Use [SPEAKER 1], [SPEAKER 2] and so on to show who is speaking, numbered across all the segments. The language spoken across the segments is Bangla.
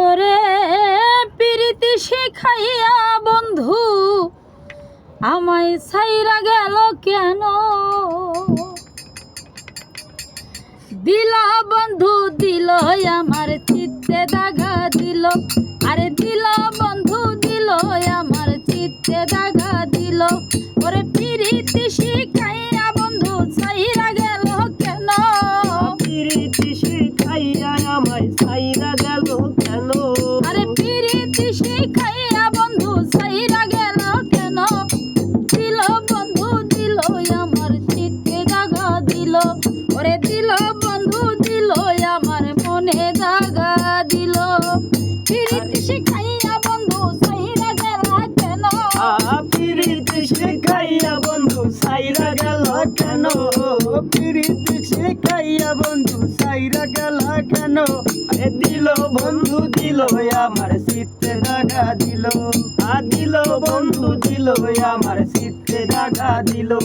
[SPEAKER 1] ওরে প্রীতি শিখাইয়া বন্ধু, আমায় সাইরা গেল কেন? দিলা বন্ধু, দিল আমার চিত্তে দাগা দিল। আরে দিল বন্ধু, দিল আমার চিত্তে দাগা দিল। ওরে প্রীতি
[SPEAKER 2] প্রীতি শিখাইয়া
[SPEAKER 1] বন্ধু, সাইরা গেল কেন? প্রীতি শিখাইয়া বন্ধু, সাইরা গেল কেন?
[SPEAKER 2] দিল বন্ধু দিল, আমার শীতে দাগা দিল। আ দিল বন্ধু দিল, আমার শীতে দাগা দিল।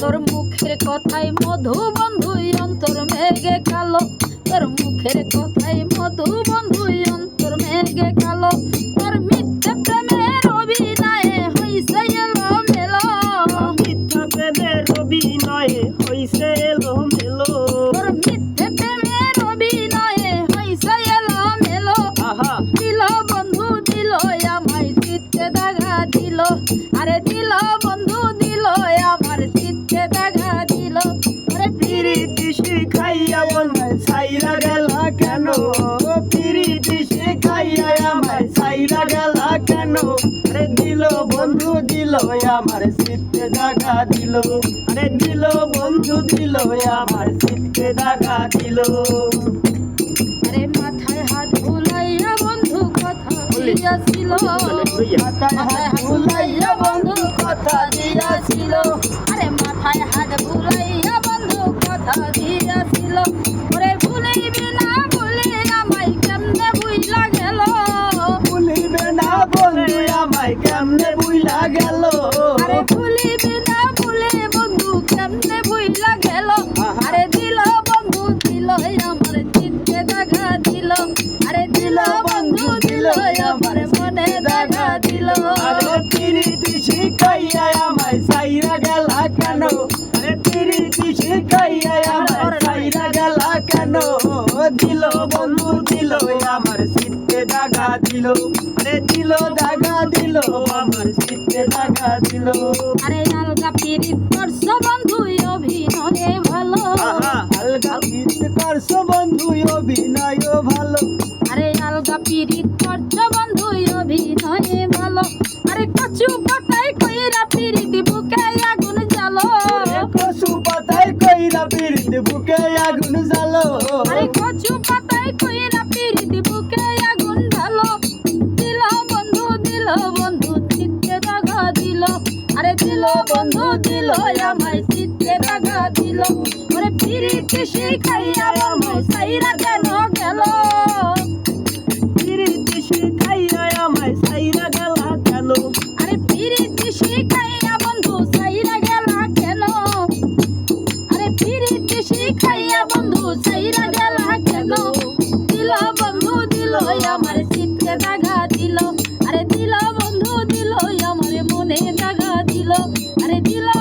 [SPEAKER 1] তোর মুখের কথাই মধু বন্ধু অন্তর মেঘে কালো। তোর মুখের কথাই মধু বন্ধু অন্তর মেঘে কালো। হইছে এলো মেলো। তোর মিথ্যে প্রেমের অভিনয়ে হইছে এলো মেলো।
[SPEAKER 2] আহা।
[SPEAKER 1] দিল বন্ধু দিল আমায় চিত্তে দাগা দিল। আরে দিল বন্ধু দিল আমার চিত্তে দাগা দিল। আরে
[SPEAKER 2] প্রীতি শিখাইয়া বন্ধায় সাইরা গেল কেন? প্রীতি শিখাইয়া আমায় সাইরা গেল কেন? আরে দিল বন্ধু আমার শীতে দাগা দিল। আরে দিল বন্ধু দিল আমার শীতে দাগা দিল।
[SPEAKER 1] আরে মাথায় হাত বুলাইয়া বন্ধু কথা দিয়াছিল।
[SPEAKER 2] মাথায় হাত বুলাইয়া বন্ধু কথা দিয়াছিল।
[SPEAKER 1] আরে মাথায় হাত বুলাইয়া আমায় কেমনে বুইলা গেল? আরে ভুলিবি না বলে বন্ধু কেমনে বুইলা গেল? আরে দিল বন্ধু দিল আমার চিত্তে দাগা দিল। আরে দিল বন্ধু দিল আমার মনে দাগা দিল।
[SPEAKER 2] আরে প্রীতি শিখাইয়া আমায় সাইরা গেল কেন? আরে প্রীতি শিখাইয়া আমায় সাইরা গেল কেন? দিল বন্ধু দিল আমার দাগা দিল। আরে দিল দাগা দিল আমার শীতে দাগা দিল।
[SPEAKER 1] আরে আলগা পিরিত করছ বন্ধু অভিনয়ে ভালো।
[SPEAKER 2] হালকা গীত করছ বন্ধু অভিনয় ভালো।
[SPEAKER 1] আরে আলগা পিরিত করছ বন্ধু অভিনয়ে ভালো। আরে কচু পাতায় আরে দিল, বন্ধু দিল, আমায় চিত্তে দাগা দিল। আরে পিরিতি শিখাইয়া আমায় সাইরা কেন গেল?
[SPEAKER 2] প্রীতি শিখাইয়া আমায় সাইরা গেল কেন?
[SPEAKER 1] আরে পিরিতি শিখাইয়া বন্ধু সাইরা গেল কেন? আরে পিরিতি শিখাইয়া বন্ধু সাইরা গেল কেন? দিল, বন্ধু দিল আমার চিত্তে দাগা দিল। Bila